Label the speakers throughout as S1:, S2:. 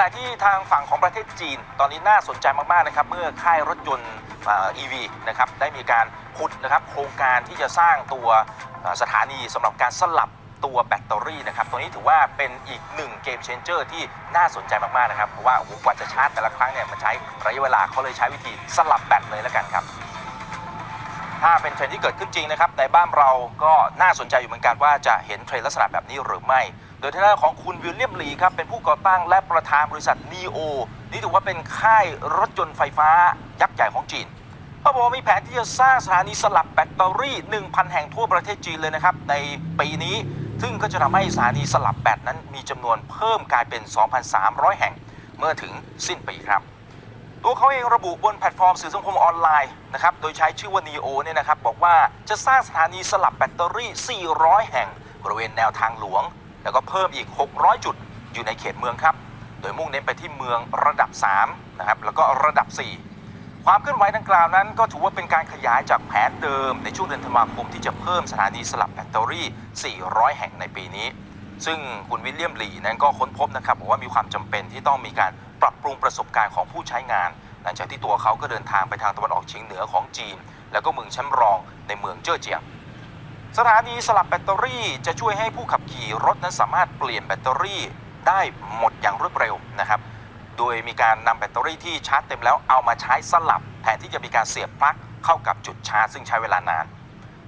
S1: ณะที่ทางฝั่งของประเทศจีน ตอนนี้น่าสนใจมากๆนะครับเมื่อค่ายรถยนต์อ่อ EV นะครับได้มีการพุดนะครับโครงการที่จะสร้างตัวสถานีสำหรับการสลับตัวแบตเตอรี่นะครับ ตัวนี้ถือว่าเป็นอีกหนึ่งเกมเชนเจอร์ที่น่าสนใจมากๆนะครับ เพราะว่าโอ้โหกว่าจะชาร์จแต่ละครั้งเนี่ยมันใช้ระยะเวลาเขาเลยใช้วิธีสลับแบตเลยแล้วกันครับ ถ้าเป็นเทรนที่เกิดขึ้นจริงนะครับในบ้านเราก็น่าสนใจอยู่เหมือนกันว่าจะเห็นเทรนลักษณะแบบนี้หรือไม่ โดยทางด้านของคุณวิลเลียมลีครับเป็นผู้ก่อตั้งและประธานบริษัท NEO นี่ถือว่าเป็นค่ายรถยนต์ไฟฟ้ายักษ์ใหญ่ของจีนเขาบอกว่ามีแผนที่จะสร้างสถานีสลับแบตเตอรี่ 1,000 แห่งทั่วประเทศจีนเลยนะครับ ในปีนี้ ซึ่งก็จะทำให้สถานีสลับแบตนั้นมีจำนวนเพิ่มกลายเป็น 2,300 แห่งเมื่อถึงสิ้นปีครับตัวเขาเองระบุบนแพลตฟอร์มสื่อสังคมออนไลน์นะครับ โดยใช้ชื่อว่า NEO เนี่ยนะครับ บอกว่าจะสร้างสถานีสลับแบตเตอรี่ 400 แห่ง บริเวณแนวทางหลวง แล้วก็เพิ่มอีก 600 จุดอยู่ในเขตเมืองครับ โดยมุ่งเน้นไปที่เมืองระดับ3นะครับแล้วก็ระดับ 4 ความเคลื่อนไหวดังกล่าวนั้น ก็ถือว่าเป็นการขยายจากแผนเดิม ในช่วงเดือนธันวาคมที่จะเพิ่มสถานีสลับแบตเตอรี่ 400 แห่งในปีนี้ ซึ่งคุณวิลเลียมลีนั้นก็ค้นพบนะครับบอกว่ามีความจำเป็นที่ต้องมีการปรับปรุงประสบการณ์ของผู้ใช้งาน หลังจากที่ตัวเขาก็เดินทางไปทางตะวันออกเฉียงเหนือของจีน แล้วก็เมืองชั้นรองในเมืองเจ้อเจียง สถานีสลับแบตเตอรี่จะช่วยให้ผู้ขับขี่รถนั้นสามารถเปลี่ยนแบตเตอรี่ได้หมดอย่างรวดเร็วนะครับ โดยมีการนำแบตเตอรี่ที่ชาร์จเต็มแล้วเอามาใช้สลับแทนที่จะมีการเสียบปลั๊กเข้ากับจุดชาร์จซึ่งใช้เวลานาน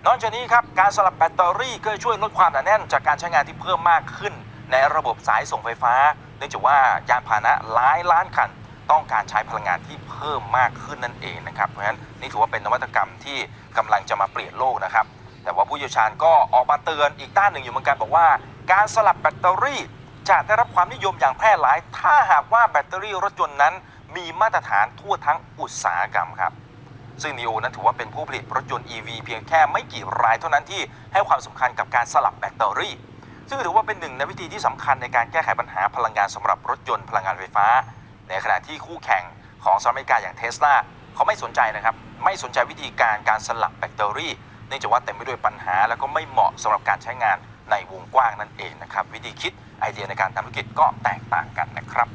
S1: นอกจากนี้ครับการสลับแบตเตอรี่ก็ช่วยลดความหนาแน่น จากการใช้งานที่เพิ่มมากขึ้น ในระบบสายส่งไฟฟ้า เนื่องจากว่ายานพาหนะหลายล้านคัน ต้องการใช้พลังงานที่เพิ่มมากขึ้นนั่นเองนะครับ เพราะฉะนั้นนี่ถือว่าเป็นนวัตกรรมที่กำลังจะมาเปลี่ยนโลกนะครับ แต่ว่าผู้เชี่ยวชาญก็ออกมาเตือนอีกด้านหนึ่งอยู่เหมือนกันบอกว่า การสลับแบตเตอรี่จะได้รับความนิยมอย่างแพร่หลาย ถ้าหากว่าแบตเตอรี่รถยนต์นั้นมีมาตรฐานทั่วทั้งอุตสาหกรรมครับ ซึ่ง n ีโอนั้นถือว่าเป็นผู้ผลิตรถยนต์ EV เพียงแค่ไม่กี่รายเท่านั้นที่ให้ความสำคัญกับการสลับแบตเตอรี่ ซึ่งถือว่าเป็นหนึ่งในวิธีที่สำคัญในการแก้ไขปัญหาพลังงานสำหรับรถยนต์พลังงานไฟฟ้า ในขณะที่คู่แข่งของสหรัฐอเมริกาอย่างเทสลาเขาไม่สนใจนะครับ ไม่สนใจวิธีการการสลับแบตเตอรี่ นื่องจากว่าเต็มไปด้วยปัญหา แล้วก็ไม่เหมาะสำหรับการใช้งานในวงกว้างนั่นเองนะครับวิธีคิดไอเดียในการทำธุรกิจก็แตกต่างกันนะครับ